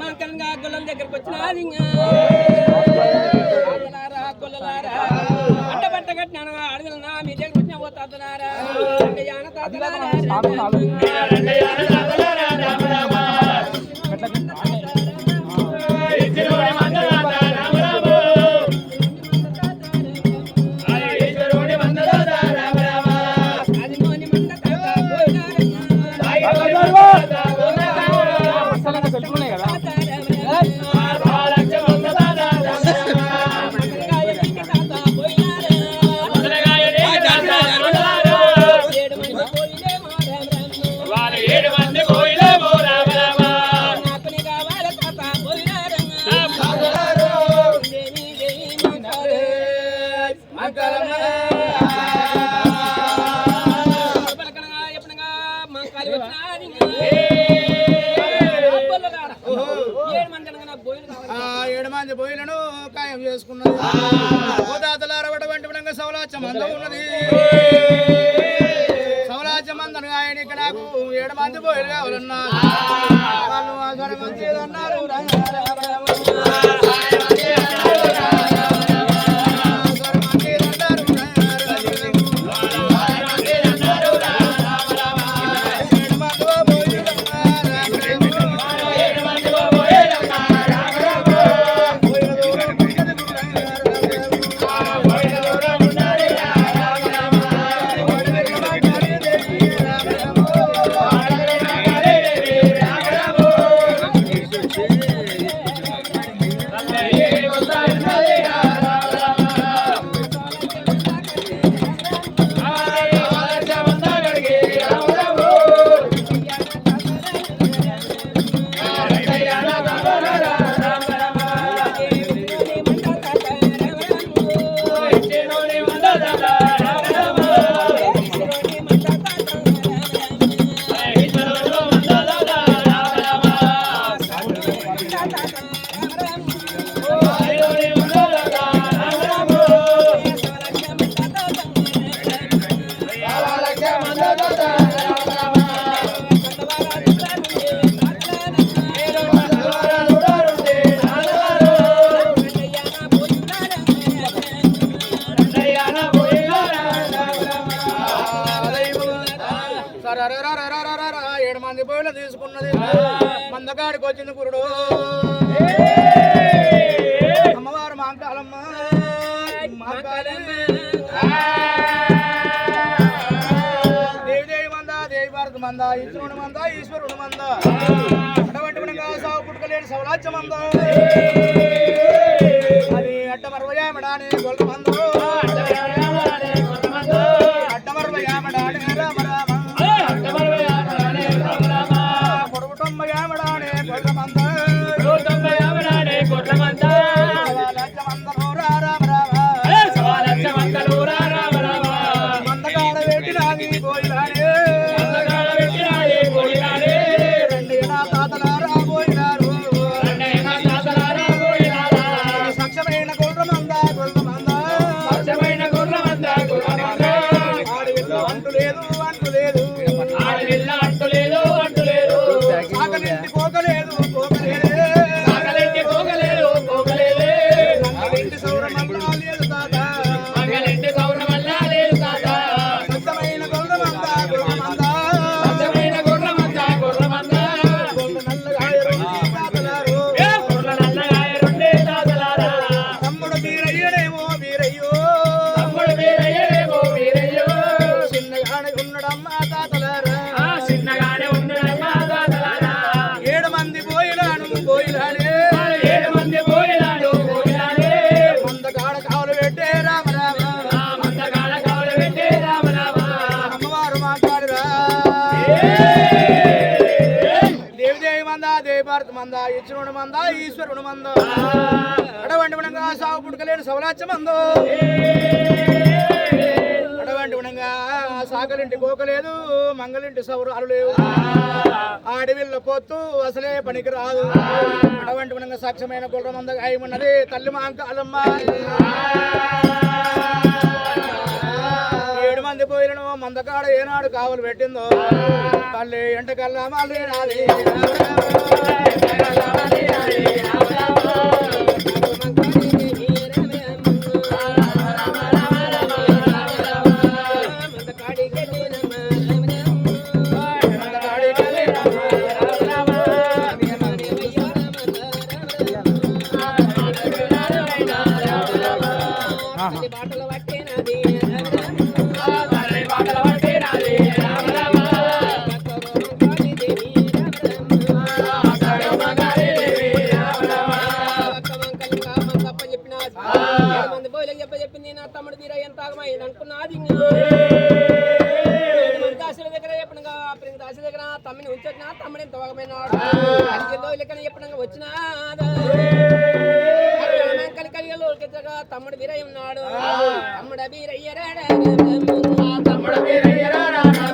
మాకంగా గొల్లం దగ్గరకు వచ్చినారు గొల్లలారా అంట పంట కట్టిన అడుగులనా మీ దగ్గరకు వచ్చిన ఓ తాతలారా? తాతలారా? ఏడుమంది బోయిలను ఖాయం చేసుకున్నది గోదాతల అరవట వంటి విధంగా సౌలాచ్యం అందం ఉన్నది సౌలాచ్యం అందను ఆయన ఇక్కడ నాకు ఏడు మంది బోయిలు కావాలన్నారు. వాళ్ళు మంది అన్నారు. ఏడు మంది పోయిన తీసుకున్నది మందకాడికి వచ్చింది గురుడు అమ్మవారు మాంకాలమ్మ దేవిదేవి దేవి దేవి మంద దేవి భారత మంద ఈశ్వరుడు మంద ఈశ్వరుడు మంద అటువంటి సాగు పుట్టుకలేని సౌలాచ్య అది అది అడ్డమరవయామడాని గొల్ల గోల్డమ్మ veinte sobre దేవి దేవి మంద దేవి భారత మంద ఇచ్చునుడు మంద ఈశ్వరుడు మంద అడవంటి వినంగా సాగు పుట్టుకలేని సవలాచ్చ మందో అడవంటి వినంగా సాగలింటి కోకలేదు మంగలింటి సౌరాలు లేవు ఆడివిల్ల పొత్తు అసలే పనికి రాదు అడవంటి వినంగా సాక్ష్యమైన గుర్ర అయి ఉన్నది తల్లి మాంక అలమ్మ. మందకాడ ఏనాడు కావలు పెట్టిందో? తల్లి ఎంటకల్లా మళ్ళీ రాది ఆహా. తమ్ముడు తీరా ఎంత ఆగమైంది అనుకున్నది దాసుల దగ్గర చెప్పినగా ప్రింగ్ దాసుల దగ్గర తమ్మిని ఉంచొచ్చిన తమ్ముడు ఎంత ఆగమైనాడు అడిగిందో లెక్కన చెప్పినగా వచ్చినా కలికలిగలో తమ్ముడు వీరయ్య ఉన్నాడు తమ్ముడు వీరయ్య తమ్ముడు వీరయ్య రామ